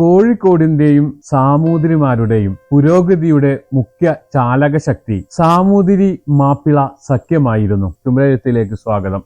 കോഴിക്കോടിന്റെയും സാമൂതിരിമാരുടെയും പുരോഗതിയുടെ മുഖ്യ ചാലകശക്തി സാമൂതിരി മാപ്പിള സഖ്യമായിരുന്നു. തുമ്പഴത്തിലേക്ക് സ്വാഗതം.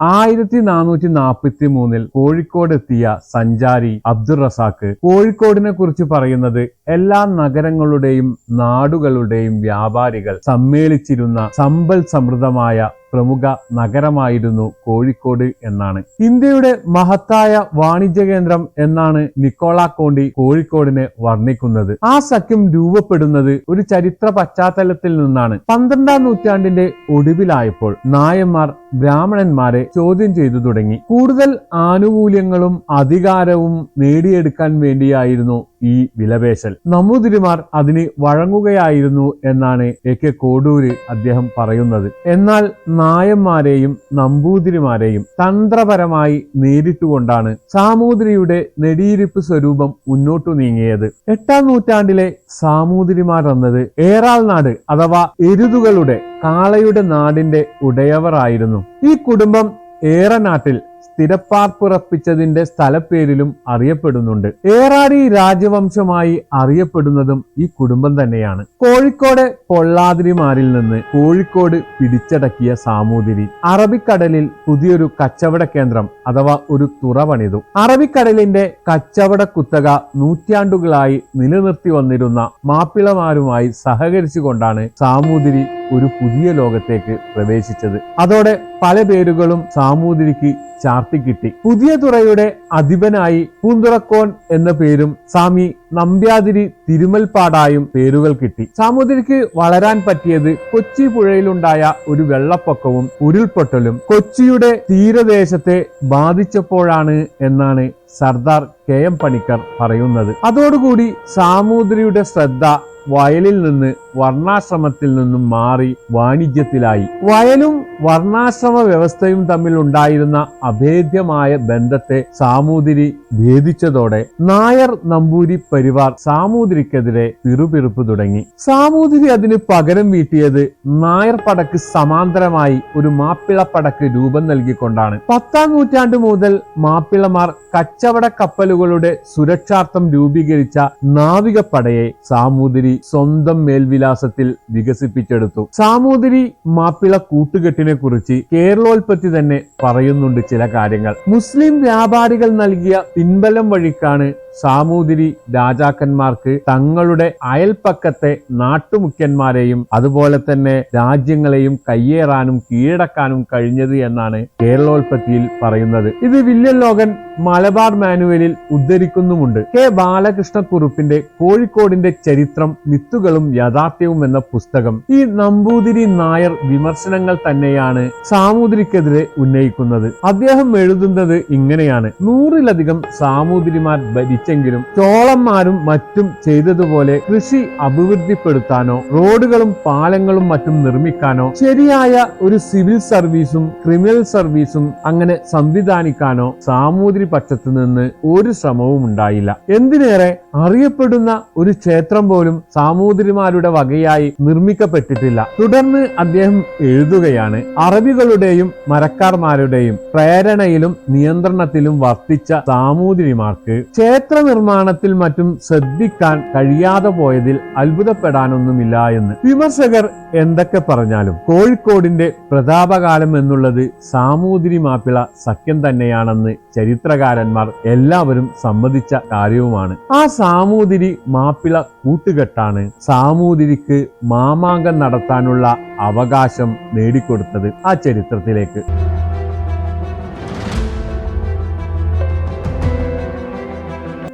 ആയിരത്തി നാനൂറ്റി നാൽപ്പത്തി മൂന്നിൽ കോഴിക്കോട് എത്തിയ സഞ്ചാരി അബ്ദുൾ റസാക്ക് കോഴിക്കോടിനെ കുറിച്ച് പറയുന്നത് എല്ലാ നഗരങ്ങളുടെയും നാടുകളുടെയും വ്യാപാരികൾ സമ്മേളിച്ചിരുന്ന സമ്പൽ സമൃദ്ധമായ പ്രമുഖ നഗരമായിരുന്നു കോഴിക്കോട് എന്നാണ്. ഇന്ത്യയുടെ മഹത്തായ വാണിജ്യ കേന്ദ്രം എന്നാണ് നിക്കോള കോണ്ടി കോഴിക്കോടിനെ വർണിക്കുന്നത്. ആ സഖ്യം രൂപപ്പെടുന്നത് ഒരു ചരിത്ര പശ്ചാത്തലത്തിൽ നിന്നാണ്. പന്ത്രണ്ടാം നൂറ്റാണ്ടിന്റെ ഒടുവിലായപ്പോൾ നായന്മാർ ബ്രാഹ്മണന്മാരെ ചോദ്യം ചെയ്തു തുടങ്ങി. കൂടുതൽ ആനുകൂല്യങ്ങളും അധികാരവും നേടിയെടുക്കാൻ വേണ്ടിയായിരുന്നു ഈ വിലപേശൽ. നമ്പൂതിരിമാർ അതിന് വഴങ്ങുകയായിരുന്നു എന്നാണ് എ കെ കോടൂര് അദ്ദേഹം പറയുന്നത്. എന്നാൽ നായന്മാരെയും നമ്പൂതിരിമാരെയും തന്ത്രപരമായി നേരിട്ടുകൊണ്ടാണ് സാമൂതിരിയുടെ നെടിയിരിപ്പ് സ്വരൂപം മുന്നോട്ടു നീങ്ങിയത്. എട്ടാം നൂറ്റാണ്ടിലെ സാമൂതിരിമാർ എന്നത് ഏറാൾ നാട് അഥവാ എരുതുകളുടെ കാളയുടെ നാടിന്റെ ഉടയവറായിരുന്നു ഈ കുടുംബം ഏറനാട്ടിൽ സ്ഥിരപ്പാർപ്പുറപ്പിച്ചതിന്റെ സ്ഥലപ്പേരിലും അറിയപ്പെടുന്നുണ്ട്. ഏറാടി രാജവംശമായി അറിയപ്പെടുന്നതും ഈ കുടുംബം തന്നെയാണ്. കോഴിക്കോട് പൊള്ളാതിരിമാരിൽ നിന്ന് കോഴിക്കോട് പിടിച്ചടക്കിയ സാമൂതിരി. അറബിക്കടലിൽ പുതിയൊരു കച്ചവട കേന്ദ്രം അഥവാ ഒരു തുറ പണിതു. അറബിക്കടലിന്റെ കച്ചവട കുത്തക നൂറ്റാണ്ടുകളായി നിലനിർത്തി വന്നിരുന്ന മാപ്പിളമാരുമായി സഹകരിച്ചുകൊണ്ടാണ് സാമൂതിരി ഒരു പുതിയ ലോകത്തേക്ക് പ്രവേശിച്ചത്. അതോടെ പല പേരുകളും സാമൂതിരിക്ക് ചാർത്തിക്കിട്ടി പുതിയ തുറയുടെ അധിപനായി പൂന്തുറക്കോൻ എന്ന പേരും സ്വാമി നമ്പ്യാതിരി തിരുമൽപ്പാടായും പേരുകൾ കിട്ടി. സാമൂതിരിക്ക് വളരാൻ പറ്റിയത് കൊച്ചി പുഴയിലുണ്ടായ ഒരു വെള്ളപ്പൊക്കവും ഉരുൾപൊട്ടലും കൊച്ചിയുടെ തീരദേശത്തെ ബാധിച്ചപ്പോഴാണ് എന്നാണ് സർദാർ കെ എം പണിക്കർ പറയുന്നത്. അതോടുകൂടി സാമൂതിരിയുടെ ശ്രദ്ധ വയലിൽ നിന്ന് വർണാശ്രമത്തിൽ നിന്നും മാറി വാണിജ്യത്തിലായി. വയലും വർണാശ്രമ വ്യവസ്ഥയും തമ്മിൽ ഉണ്ടായിരുന്ന അഭേദ്യമായ ബന്ധത്തെ സാമൂതിരി ഭേദിച്ചതോടെ നായർ നമ്പൂരി പരിവാർ സാമൂതിരിക്കെതിരെ പിറുപിറുപ്പ് തുടങ്ങി. സാമൂതിരി അതിന് പകരം വീട്ടിയത് നായർ പടക്ക് സമാന്തരമായി ഒരു മാപ്പിള പടക്ക് രൂപം നൽകിക്കൊണ്ടാണ്. പത്താം നൂറ്റാണ്ട് മുതൽ മാപ്പിളമാർ കച്ചവട കപ്പലുകളുടെ സുരക്ഷാർത്ഥം രൂപീകരിച്ച നാവികപ്പടയെ സാമൂതിരി സ്വന്തം മേൽവിലാസത്തിൽ വികസിപ്പിച്ചെടുത്തു. സാമൂതിരി മാപ്പിള കൂട്ടുകെട്ടിനെ കുറിച്ച് കേരളോൽപ്പത്തി തന്നെ പറയുന്നുണ്ട് ചില കാര്യങ്ങൾ. മുസ്ലിം വ്യാപാരികൾ നൽകിയ പിൻബലം വഴിക്കാണ് സാമൂതിരി രാജാക്കന്മാർക്ക് തങ്ങളുടെ അയൽപ്പക്കത്തെ നാട്ടുമുഖ്യന്മാരെയും അതുപോലെ തന്നെ രാജ്യങ്ങളെയും കയ്യേറാനും കീഴടക്കാനും കഴിഞ്ഞത് എന്നാണ് കേരളോൽപ്പത്തിയിൽ പറയുന്നത്. ഇത് വില്യൻ ലോകൻ മലബാർ മാനുവലിൽ ഉദ്ധരിക്കുന്നുമുണ്ട്. കെ ബാലകൃഷ്ണക്കുറുപ്പിന്റെ കോഴിക്കോടിന്റെ ചരിത്രം മിത്തുകളും യാഥാർത്ഥ്യവും എന്ന പുസ്തകം. ഈ നമ്പൂതിരി നായർ വിമർശനങ്ങൾ തന്നെയാണ് സാമൂതിരിക്കെതിരെ ഉന്നയിക്കുന്നത്. അദ്ദേഹം എഴുതുന്നത് ഇങ്ങനെയാണ്. നൂറിലധികം സാമൂതിരിമാർ ഭരിച്ചെങ്കിലും ചോളന്മാരും മറ്റും ചെയ്തതുപോലെ കൃഷി അഭിവൃദ്ധിപ്പെടുത്താനോ റോഡുകളും പാലങ്ങളും മറ്റും നിർമ്മിക്കാനോ ശരിയായ ഒരു സിവിൽ സർവീസും ക്രിമിനൽ സർവീസും അങ്ങനെ സംവിധാനിക്കാനോ സാമൂതിരി പക്ഷത്തു നിന്ന് ഒരു ശ്രമവും ഉണ്ടായില്ല. എന്തിനേറെ അറിയപ്പെടുന്ന ഒരു ക്ഷേത്രം പോലും സാമൂതിരിമാരുടെ വകയായി നിർമ്മിക്കപ്പെട്ടിട്ടില്ല. തുടർന്ന് അദ്ദേഹം എഴുതുകയാണ് അറബികളുടെയും മരക്കാർമാരുടെയും പ്രേരണയിലും നിയന്ത്രണത്തിലും വർത്തിച്ച സാമൂതിരിമാർക്ക് ക്ഷേത്ര നിർമ്മാണത്തിൽ മറ്റും ശ്രദ്ധിക്കാൻ കഴിയാതെ പോയതിൽ അത്ഭുതപ്പെടാനൊന്നുമില്ല എന്ന് വിമർശകർ എന്തൊക്കെ പറഞ്ഞാലും കോഴിക്കോടിന്റെ പ്രതാപകാലം എന്നുള്ളത് സാമൂതിരി മാപ്പിള സഖ്യം തന്നെയാണെന്ന് ചരിത്രകാരന്മാർ എല്ലാവരും സമ്മതിച്ച കാര്യവുമാണ്. ആ സാമൂതിരി മാപ്പിള കൂട്ടുകെട്ടാണ് സാമൂതിരിക്ക് മാമാങ്കം നടത്താനുള്ള അവകാശം നേടിക്കൊടുത്തത് ആ ചരിത്രത്തിലേക്ക്.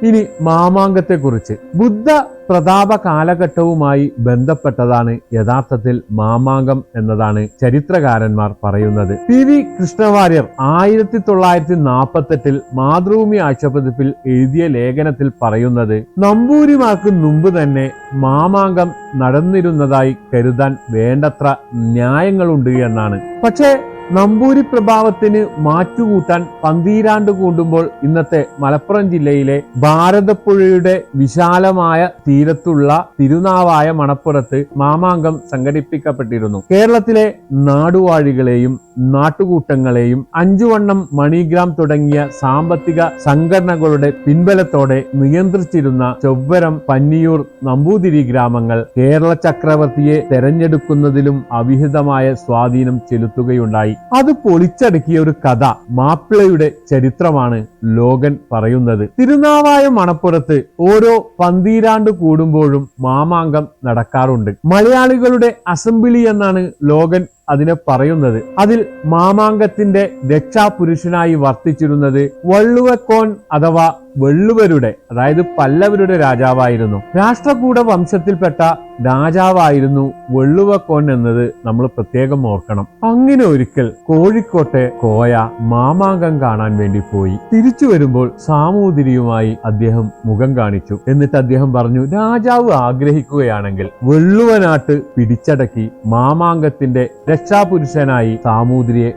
ഇനി മാമാങ്കത്തെക്കുറിച്ച്. ബുദ്ധ പ്രതാപ കാലഘട്ടവുമായി ബന്ധപ്പെട്ടതാണ് യഥാർത്ഥത്തിൽ മാമാങ്കം എന്നതാണ് ചരിത്രകാരന്മാർ പറയുന്നത്. പി വി കൃഷ്ണവാര്യർ ആയിരത്തി തൊള്ളായിരത്തി നാൽപ്പത്തെട്ടിൽ മാതൃഭൂമി ആഴ്ചപ്പതിപ്പിൽ എഴുതിയ ലേഖനത്തിൽ പറയുന്നത് നമ്പൂരിമാർക്ക് മുമ്പ് തന്നെ മാമാങ്കം നടന്നിരുന്നതായി കരുതാൻ വേണ്ടത്ര ന്യായങ്ങളുണ്ട് എന്നാണ്. പക്ഷേ നമ്പൂരി പ്രഭാവത്തിന് മാറ്റുകൂട്ടാൻ പന്തീരാണ്ട് കൂടുമ്പോൾ ഇന്നത്തെ മലപ്പുറം ജില്ലയിലെ ഭാരതപ്പുഴയുടെ വിശാലമായ തീരത്തുള്ള തിരുനാവായ മണപ്പുറത്ത് മാമാങ്കം സംഘടിപ്പിക്കപ്പെട്ടിരുന്നു. കേരളത്തിലെ നാടുവാഴികളെയും നാട്ടുകൂട്ടങ്ങളെയും അഞ്ചുവണ്ണം മണിഗ്രാം തുടങ്ങിയ സാമ്പത്തിക സംഘടനകളുടെ പിൻബലത്തോടെ നിയന്ത്രിച്ചിരുന്ന ചൊവ്വരം പന്നിയൂർ നമ്പൂതിരി ഗ്രാമങ്ങൾ കേരള ചക്രവർത്തിയെ തെരഞ്ഞെടുക്കുന്നതിലും അവിഹിതമായ സ്വാധീനം ചെലുത്തുകയുണ്ടായി. അത് പൊളിച്ചടുക്കിയ ഒരു കഥ മാപ്പിളയുടെ ചരിത്രമാണ് ലോകൻ പറയുന്നത്. തിരുനാവായ മണപ്പുറത്ത് ഓരോ പന്തീരാണ്ട് കൂടുമ്പോഴും മാമാങ്കം നടക്കാറുണ്ട്. മലയാളികളുടെ അസംബ്ലി എന്നാണ് ലോകൻ അതിനെ പറയുന്നത്. അതിൽ മാമാങ്കത്തിന്റെ രക്ഷാപുരുഷനായി വർത്തിച്ചിരുന്നത് വള്ളുവക്കോൻ അഥവാ വെള്ളുവരുടെ അതായത് പല്ലവരുടെ രാജാവായിരുന്നു. രാഷ്ട്രകൂട വംശത്തിൽപ്പെട്ട രാജാവായിരുന്നു വെള്ളുവക്കോൻ എന്നത് നമ്മൾ പ്രത്യേകം ഓർക്കണം. അങ്ങനെ ഒരിക്കൽ കോഴിക്കോട്ടെ കോയ മാമാങ്കം കാണാൻ വേണ്ടി പോയി. തിരിച്ചു വരുമ്പോൾ സാമൂതിരിയുമായി അദ്ദേഹം മുഖം കാണിച്ചു. എന്നിട്ട് അദ്ദേഹം പറഞ്ഞു രാജാവ് ആഗ്രഹിക്കുകയാണെങ്കിൽ വെള്ളുവനാട്ട് പിടിച്ചടക്കി മാമാങ്കത്തിന്റെ രക്ഷാപുരുഷനായി സാമൂതിരിയെ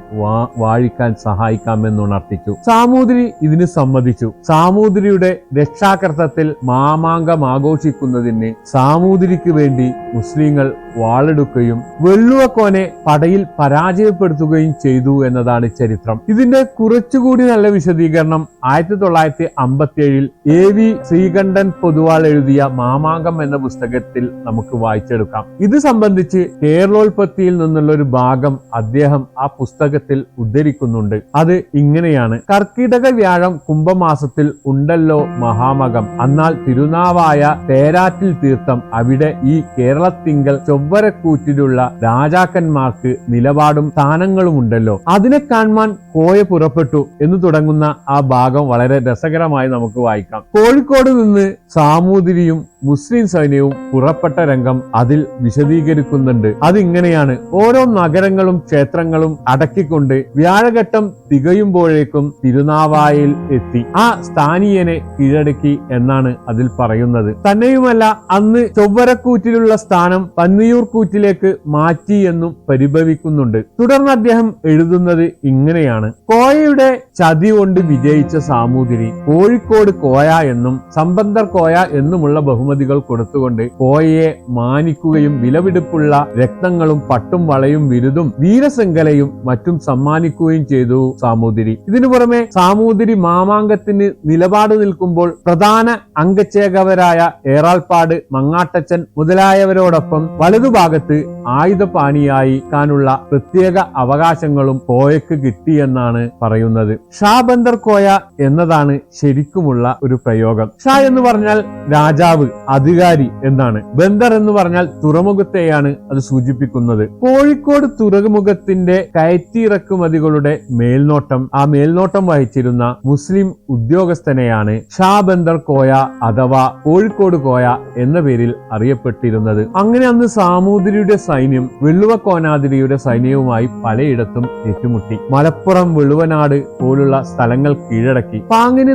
വാഴിക്കാൻ സഹായിക്കാമെന്നുണർത്തിച്ചു. സാമൂതിരി ഇതിന് സമ്മതിച്ചു. സാമൂതിരിയുടെ രക്ഷാകർത്തത്തിൽ മാമാങ്കം ആഘോഷിക്കുന്നതിന് സാമൂതിരിക്ക് വേണ്ടി മുസ്ലിങ്ങൾ വാളെടുക്കുകയും വെള്ളുവക്കോനെ പടയിൽ പരാജയപ്പെടുത്തുകയും ചെയ്തു എന്നതാണ് ചരിത്രം. ഇതിന്റെ കുറച്ചുകൂടി നല്ല വിശദീകരണം ആയിരത്തി തൊള്ളായിരത്തി അമ്പത്തി ഏഴിൽ എ വി ശ്രീകണ്ഠൻ പൊതുവാൾ എഴുതിയ മാമാങ്കം എന്ന പുസ്തകത്തിൽ നമുക്ക് വായിച്ചെടുക്കാം. ഇത് സംബന്ധിച്ച് കേരളോൽപത്തിയിൽ നിന്നുള്ള ഒരു ഭാഗം അദ്ദേഹം ആ പുസ്തകത്തിൽ ഉദ്ധരിക്കുന്നുണ്ട്. അത് ഇങ്ങനെയാണ്. കർക്കിടക വ്യാഴം കുംഭമാസത്തിൽ ഉണ്ടല്ലോ മഹാമകം. എന്നാൽ തിരുനാവായ തേരാറ്റിൽ തീർത്ഥം അവിടെ ഈ കേരളത്തിങ്കൽ ചൊവ്വരക്കൂറ്റിലുള്ള രാജാക്കന്മാർക്ക് നിലപാടും സ്ഥാനങ്ങളും ഉണ്ടല്ലോ അതിനെ കാണുവാൻ കോയ പുറപ്പെട്ടു എന്ന് തുടങ്ങുന്ന ആ ഭാഗം വളരെ രസകരമായി നമുക്ക് വായിക്കാം. കോഴിക്കോട് നിന്ന് സാമൂതിരിയും മുസ്ലിം സൈന്യവും പുറപ്പെട്ട രംഗം അതിൽ വിശദീകരിക്കുന്നുണ്ട്. അതിങ്ങനെയാണ് ഓരോ നഗരങ്ങളും ക്ഷേത്രങ്ങളും അടക്കിക്കൊണ്ട് വ്യാഴഘട്ടം തികയുമ്പോഴേക്കും തിരുനാവായിൽ എത്തി. ആ സ്ഥാനീയനെ കീഴടക്കി എന്നാണ് അതിൽ പറയുന്നത്. തന്നെയുമല്ല അന്ന് ചൊവ്വരക്കൂറ്റിലുള്ള സ്ഥാനം പന്നിയൂർ കൂറ്റിലേക്ക് മാറ്റി എന്നും പരിഭവിക്കുന്നുണ്ട്. തുടർന്ന് അദ്ദേഹം എഴുതുന്നത് ഇങ്ങനെയാണ്. കോയയുടെ ചതി കൊണ്ട് വിജയിച്ച സാമൂതിരി കോഴിക്കോട് കോയ എന്നും സമ്പന്തർ കോയ എന്നുമുള്ള ബഹുമതികൾ കൊടുത്തുകൊണ്ട് കോയയെ മാനിക്കുകയും വിലപിടിപ്പുള്ള രക്തങ്ങളും പട്ടും വളയും വിരുദും വീരശൃംഖലയും മറ്റും സമ്മാനിക്കുകയും ചെയ്തു സാമൂതിരി. ഇതിനു പുറമെ സാമൂതിരി മാമാങ്കത്തിന് നിലപാട് നിൽക്കുമ്പോൾ പ്രധാന അംഗച്ചേകവരായ ഏറാൾപ്പാട് മങ്ങാട്ടച്ചൻ മുതലായവരോടൊപ്പം വലതുഭാഗത്ത് ആയുധപാണിയായി കാനുള്ള പ്രത്യേക അവകാശങ്ങളും കോയക്ക് കിട്ടിയെന്നാണ് പറയുന്നത്. ഷാബന്ദർ കോയ എന്നതാണ് ശരിക്കുമുള്ള ഒരു പ്രയോഗം. ഷാ എന്ന് പറഞ്ഞാൽ രാജാവ് അധികാരി എന്നാണ്. ബന്ദർ എന്ന് പറഞ്ഞാൽ തുറമുഖത്തെയാണ് അത് സൂചിപ്പിക്കുന്നത്. കോഴിക്കോട് തുറമുഖത്തിന്റെ കയറ്റിറക്കുമതികളുടെ മേൽനോട്ടം ആ മേൽനോട്ടം വഹിച്ചിരുന്ന മുസ്ലിം ഉദ്യോഗസ്ഥനെയാണ് ഷാ ബന്ദർ കോയ അഥവാ കോഴിക്കോട് കോയ എന്ന പേരിൽ അറിയപ്പെട്ടിരുന്നത്. അങ്ങനെ അന്ന് സാമൂതിരിയുടെ സൈന്യം വെള്ളുവക്കോനാതിരിയുടെ സൈന്യവുമായി പലയിടത്തും ഏറ്റുമുട്ടി. മലപ്പുറം വെളുവനാട് പോലുള്ള സ്ഥലങ്ങൾ കീഴടക്കി. പാങ്ങിന്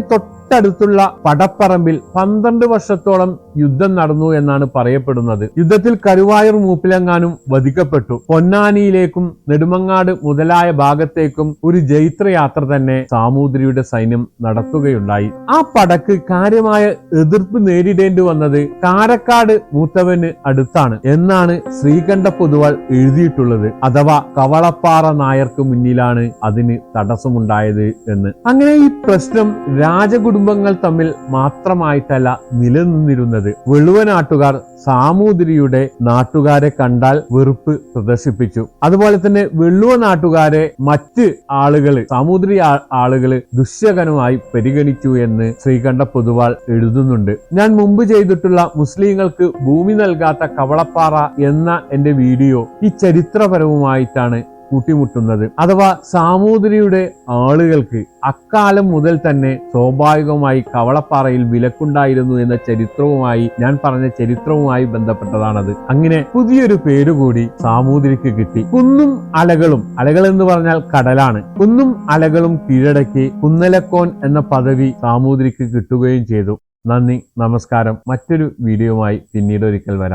തൊട്ടടുത്തുള്ള പടപ്പറമ്പിൽ പന്ത്രണ്ട് വർഷത്തോളം യുദ്ധം നടന്നു എന്നാണ് പറയപ്പെടുന്നത്. യുദ്ധത്തിൽ കരുവായൂർ മൂപ്പിലങ്ങാനും വധിക്കപ്പെട്ടു. പൊന്നാനിയിലേക്കും നെടുമങ്ങാട് മുതലായ ഭാഗത്തേക്കും ഒരു ജൈത്രയാത്ര തന്നെ സാമൂതിരിയുടെ സൈന്യം നടത്തുകയുണ്ടായി. ആ പടക്ക് കാര്യമായ എതിർപ്പ് നേരിടേണ്ടി വന്നത് കാരക്കാട് മൂത്തവന് അടുത്താണ് എന്നാണ് ശ്രീകണ്ഠ പൊതുവാൾ എഴുതിയിട്ടുള്ളത്. അഥവാ കവളപ്പാറ നായർക്ക് മുന്നിലാണ് അതിന് തടസ്സമുണ്ടായത് എന്ന്. അങ്ങനെ ഈ പ്രശ്നം രാജകുടുംബങ്ങൾ തമ്മിൽ മാത്രമായിട്ടല്ല നിലനിന്നിരുന്നത്. വെളുവനാട്ടുകാർ സാമൂതിരിയുടെ നാട്ടുകാരെ കണ്ടാൽ വെറുപ്പ് പ്രദർശിപ്പിച്ചു. അതുപോലെ തന്നെ വെള്ളുവ നാട്ടുകാരെ മറ്റ് ആളുകൾ സാമൂതിരി ആളുകൾ ദുശ്യകനുമായി പരിഗണിച്ചു എന്ന് ശ്രീകണ്ഠ പൊതുവാൾ എഴുതുന്നുണ്ട്. ഞാൻ മുമ്പ് ചെയ്തിട്ടുള്ള മുസ്ലിങ്ങൾക്ക് ഭൂമി നൽകാത്ത കവളപ്പാറ എന്ന എന്റെ വീഡിയോ ഈ ചരിത്രപരവുമായിട്ടാണ് കൂട്ടിമുട്ടുന്നത്. അഥവാ സാമൂതിരിയുടെ ആളുകൾക്ക് അക്കാലം മുതൽ തന്നെ സ്വാഭാവികമായി കവളപ്പാറയിൽ വിലക്കുണ്ടായിരുന്നു എന്ന ചരിത്രവുമായി ഞാൻ പറഞ്ഞ ചരിത്രവുമായി ബന്ധപ്പെട്ടതാണത്. അങ്ങനെ പുതിയൊരു പേരുകൂടി സാമൂതിരിക്ക് കിട്ടി. കുന്നും അലകളും അലകൾ എന്ന് പറഞ്ഞാൽ കടലാണ്. കുന്നും അലകളും കീഴടക്കി കുന്നലക്കോൻ എന്ന പദവി സാമൂതിരിക്ക് കിട്ടുകയും ചെയ്തു. നന്ദി നമസ്കാരം. മറ്റൊരു വീഡിയോയുമായി പിന്നീട് ഒരിക്കൽ വരാം.